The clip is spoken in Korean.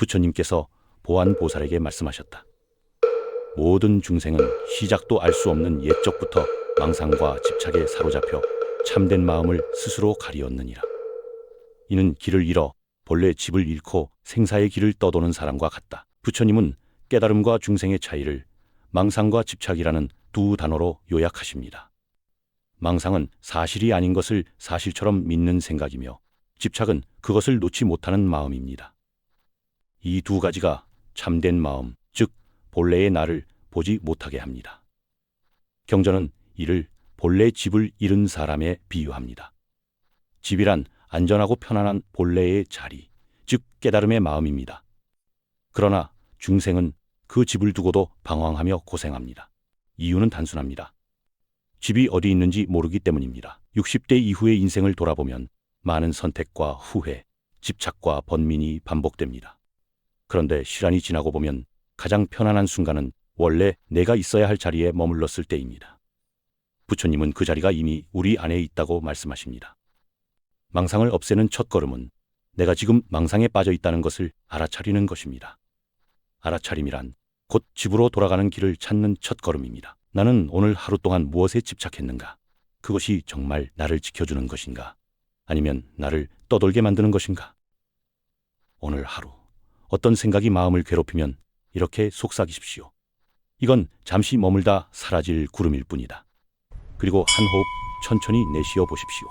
부처님께서 보안 보살에게 말씀하셨다. 모든 중생은 시작도 알 수 없는 옛적부터 망상과 집착에 사로잡혀 참된 마음을 스스로 가리었느니라. 이는 길을 잃어 본래 집을 잃고 생사의 길을 떠도는 사람과 같다. 부처님은 깨달음과 중생의 차이를 망상과 집착이라는 두 단어로 요약하십니다. 망상은 사실이 아닌 것을 사실처럼 믿는 생각이며 집착은 그것을 놓지 못하는 마음입니다. 이 두 가지가 참된 마음, 즉 본래의 나를 보지 못하게 합니다. 경전은 이를 본래 집을 잃은 사람에 비유합니다. 집이란 안전하고 편안한 본래의 자리, 즉 깨달음의 마음입니다. 그러나 중생은 그 집을 두고도 방황하며 고생합니다. 이유는 단순합니다. 집이 어디 있는지 모르기 때문입니다. 60대 이후의 인생을 돌아보면 많은 선택과 후회, 집착과 번민이 반복됩니다. 그런데 시간이 지나고 보면 가장 편안한 순간은 원래 내가 있어야 할 자리에 머물렀을 때입니다. 부처님은 그 자리가 이미 우리 안에 있다고 말씀하십니다. 망상을 없애는 첫 걸음은 내가 지금 망상에 빠져 있다는 것을 알아차리는 것입니다. 알아차림이란 곧 집으로 돌아가는 길을 찾는 첫 걸음입니다. 나는 오늘 하루 동안 무엇에 집착했는가? 그것이 정말 나를 지켜주는 것인가? 아니면 나를 떠돌게 만드는 것인가? 오늘 하루 어떤 생각이 마음을 괴롭히면 이렇게 속삭이십시오. 이건 잠시 머물다 사라질 구름일 뿐이다. 그리고 한 호흡 천천히 내쉬어 보십시오.